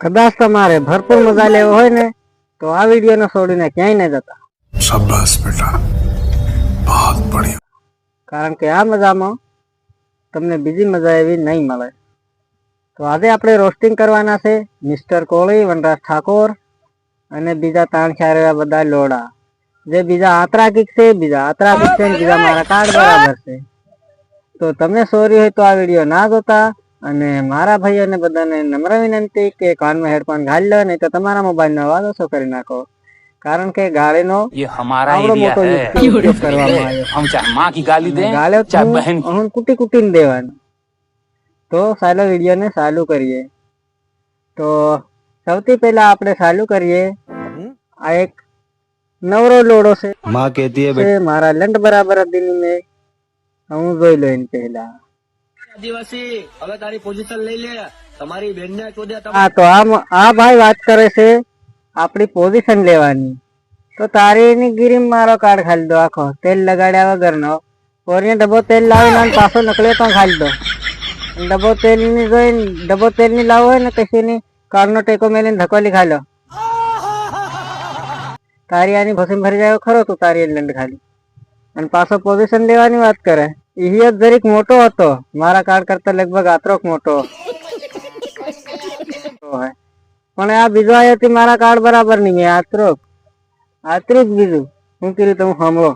કદાચ તમારે ભરપૂર મજા લેવો હોય ને તો આ વિડીયોને છોડીને ક્યાંય ન જતા. શાબાશ બેટા. બહુત બઢિયા કારણ કે આ મજામાં તમને બીજી મજા એવી નહીં મળે. તો આજે આપણે રોસ્ટિંગ કરવાના છે મિસ્ટર કોળી વનરાજ ઠાકોર અને બીજા તાણ ખ્યારેલા બધા લોડા. જે બીજા આતરા કિક છે બીજા આતરા કિક છે બીજા મારા કાર્ડ બરાબર છે. તો તમે સોરી હોય તો આ વીડિયો ના જોતા. અને મારા ભાઈ અને બધાને નમ્ર વિનંતી કે કાનમાં હેડફોન ઘાલી લો નહીં તો તમારા મોબાઈલનો અવાજ ઓછો કરી નાખો. કારણ કે ગાળીનો આવડો કુટી દેવાનું. તો સાલો વિડીયોને ચાલુ કરીએ. તો સૌથી પહેલા આપણે ચાલુ કરીએ. આ એક નવરો લોડો છે. મારા લંડ બરાબર દિન મેં. હું જોઈ લો એને પહેલા. આદિવાસી, હવે તારી પોઝિશન લઈ લે. તમારી બેન ને હા, તો આમ આ ભાઈ વાત કરે છે, આપણી પોઝિશન લેવાની. તો તારી એની ગીરી મારો કાર્ડ ખાલી દો આખો. તેલ લગાડ્યા વગરનો. કોરીને ડબ્બો તેલ લાવીને અને પાછો નકળે તો ખાલી દો. ડબ્બો તેલની જોઈને, ડબ્બો તેલની લાવો હોય ને કશી ની કાર્ડનો ટેકો મેલીને ધકોલી ખાલો. તારી આની ભસીમ ભરી જાય ખરો તું તારી લંડ ખાલી. અને પાછો પોઝિશન લેવાની વાત કરે. ઈ જરીક મોટો હતો. મારા કાર્ડ કરતા લગભગ આત્રોક મોટો. પણ આ બીજો આવ્યો તે મારા કાર્ડ બરાબર નહીં મેં આતરો આતરું જ બીજું. હું કીધું તમે સાંભળો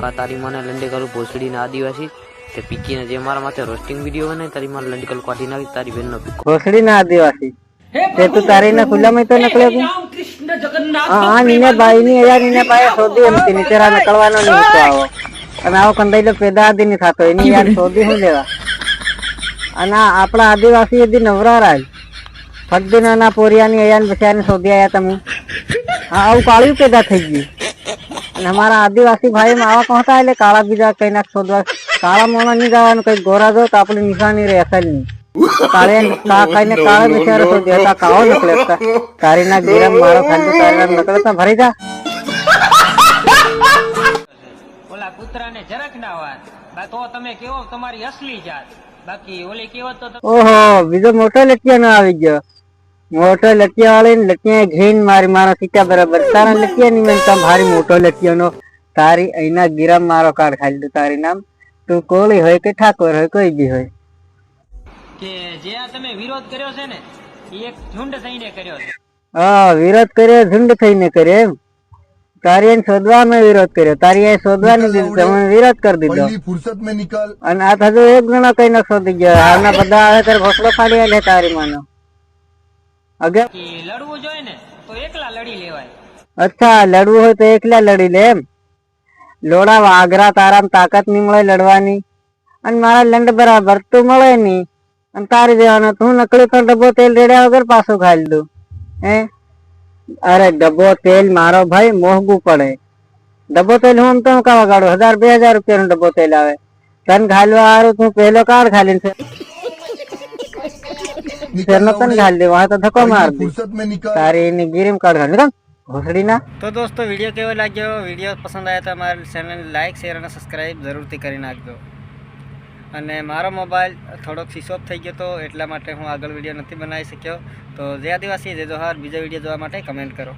કા તારી મને લંડે કરું ભોસડીના આદિવાસી? તે પીકીને જે મારા માથે રોસ્ટિંગ વીડિયો બને તારી મને લંડી કલ કાઢી નાખી તારી બેનનો પીકો. ઘોસડી ના આદિવાસી. તે તું તારી ના ખુલ્લામાં તો નકળે તું હા હા નીને બાઈ ની અયા નીને બાઈ શોધી એમ નીચેરા નકળવાનો નહીં તો આવો. અને આવો કંદાઈ પેદા આદિ નહીં થતો, એની યાર શોધી શું લેવા? અને આપણા આદિવાસી એદી નવરા રાજ ફટદીના ના પોરિયાની અયાન બચાને શોધી આયા તમે. હા આવું કાળું પેદા થઈ ગયું. અને અમારા આદિવાસી ભાઈ માં આવા કહતા એટલે કાળા બીજા કઈ નાખ શોધવા. કાળા મોણા નહીં જવાનું, કઈ ગોરા જો તો આપણી નિશાની રહે, અસલ નહીં. કાળે કા કઈને કાળા બિચારા શોધ્યો કાળો નકલે હતા તારી ના ગીરમ મારો ખાલી ના ભરી જા. કૂતરાને જરાક ના વાત તો તમે કેવો? તમારી અસલી જાત. બાકી ઓલી કેવો તો ઓહો બીજો મોટો લટિયા નો આવી ગયો. મોટો લટિયા વાળી લટિયા ઘીન મારી મારો સીતા બરાબર. તારા લટિયા ની મેં તમ ભારી મોટો લટિયો નો તારી અહીંના ગીરમ મારો કાર્ડ ખાલી દઉં તારી નામ. તું કોળી હોય કે ઠાકોર હોય કોઈ બી હોય. કે જે આ તમે વિરોધ કર્યો છે ને એક ઝુંડ થઈને કર્યો છે. હા વિરોધ કર્યો ઝુંડ થઈને કર્યો એમ. તારી શોધવાનો વિરોધ કર્યો. તારી શોધવાની દીધી. તમે વિરોધ કરી દીધો. ફુરસત મેં નિકાલ અને આ થતો એક જણો કઈ ન શોધી ગયો. આના બધા આવે ત્યારે ભોસલો ફાડી આલે તારી માનો. અગર લડવું જોઈએ ને તો એકલા લડી લેવાય. અચ્છા લડવું હોય તો એકલા લડી લે એમ. લોડા વાઘરા તારામ તાકાત નહીં મળે લડવાની. અને મારા લંડ બરાબર તું મળે નહીં. અને તારી દેવાનો તું નકલી પણ ડબ્બો તેલ રેડ્યા વગર પાછું ખાઈ લીધું. હે? अरे डब्बो तेल मारो भाई मोहबू पड़े। डब्बो तेल हूँ तो का हज़ार बे हज़ार रुपया डब्बो तेल आवे। तन घालो तू पहलो कार खा तो लिन तो दोस्तों वीडियो केवल लाग गयो वीडियो पसंद आया तो हमारे चैनल लाइक शेयर और सब्सक्राइब ज़रूर करी नाग અને મારો મોબાઈલ થોડોક સ્વિચ થઈ ગયો હતો એટલા માટે હું આગળ વીડિયો નથી બનાવી શક્યો. તો જે આદિવાસી જે જોહાર. બીજો વીડિયો જોવા માટે કમેન્ટ કરો.